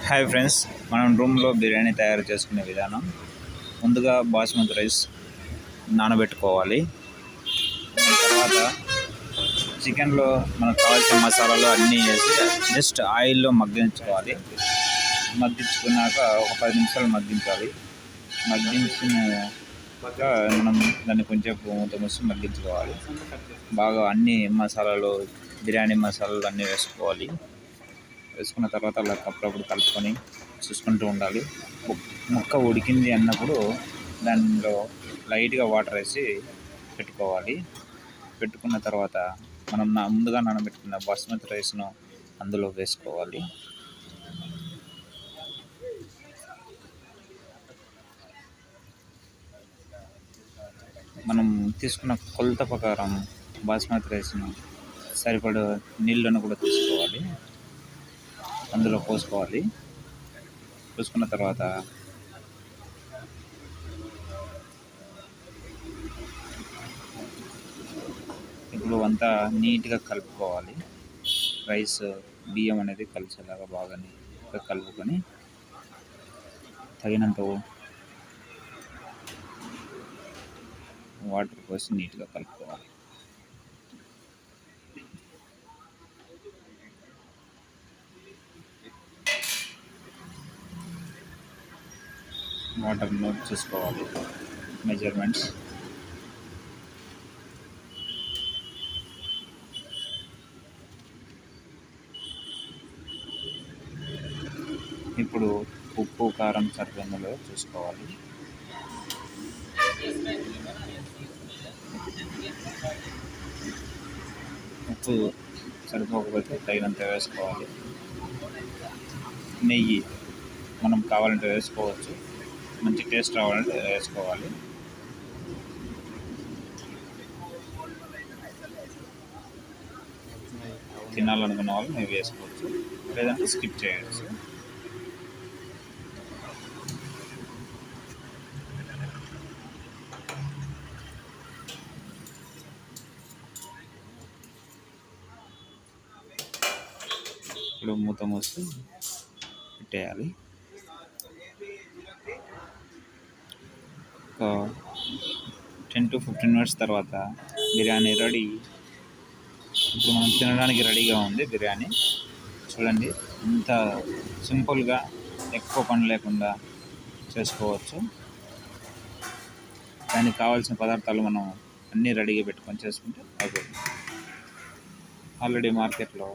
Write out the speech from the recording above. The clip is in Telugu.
హాయ్ ఫ్రెండ్స్ మనం రూమ్లో బిర్యానీ తయారు చేసుకునే విధానం. ముందుగా బాస్మతి రైస్ నానబెట్టుకోవాలి. తర్వాత చికెన్లో మనకు కావాల్సిన మసాలాలు అన్నీ వేసి జస్ట్ ఆయిల్లో మగ్గించుకోవాలి. మగ్గించుకున్నాక ఒక పది నిమిషాలు మగ్గించాలి. మగ్గించిన మనం దాన్ని కొంచెం మూత మూసి మగ్గించుకోవాలి. బాగా అన్ని మసాలాలు బిర్యానీ మసాలాలు అన్నీ వేసుకోవాలి. వేసుకున్న తర్వాత అలా అప్పుడప్పుడు కలుపుకొని చూసుకుంటూ ఉండాలి. మొక్క ముక్క ఉడికింది అన్నప్పుడు దానిలో లైట్గా వాటర్ వేసి పెట్టుకోవాలి. పెట్టుకున్న తర్వాత మనం నా ముందుగా నానబెట్టుకున్న బాస్మతి రైస్ను అందులో వేసుకోవాలి. మనం తీసుకున్న కొలత ప్రకారం బాస్మతి రైస్ను సరిపడ నీళ్ళను కూడా తీసుకోవాలి. అందులో పోసుకోవాలి. పోసుకున్న తర్వాత ఇప్పుడు అంతా నీట్గా కలుపుకోవాలి. రైస్ బియ్యం అనేది కలిసేలాగా బాగా నీట్గా కలుపుకొని తగినంత వాటర్ పోసి నీట్గా కలుపుకోవాలి. వాటర్ నోట్ చేసుకోవాలి. మెజర్మెంట్స్ ఇప్పుడు ఉప్పు కారం సరిపోయిందో చూసుకోవాలి. ఉప్పు సరిపోకపోతే తగినంత వేసుకోవాలి. నెయ్యి మనం కావాలంటే వేసుకోవచ్చు. మంచి టేస్ట్ రావాలంటే వేసుకోవాలి తినాలనుకున్న వాళ్ళు మేము వేసుకోవచ్చు. లేదంటే స్కిప్ చేయవచ్చు ఇప్పుడు మూత మూసి పెట్టేయాలి. ఒక టెన్ టు ఫిఫ్టీన్ మినిట్స్ తర్వాత బిర్యానీ రెడీ. ఇప్పుడు మనం తినడానికి రెడీగా ఉంది బిర్యానీ. చూడండి ఇంత సింపుల్గా ఎక్కువ పని లేకుండా చేసుకోవచ్చు. దానికి కావాల్సిన పదార్థాలు మనం అన్నీ రెడీగా పెట్టుకొని చేసుకుంటే అయిపోతుంది. ఆల్రెడీ మార్కెట్లో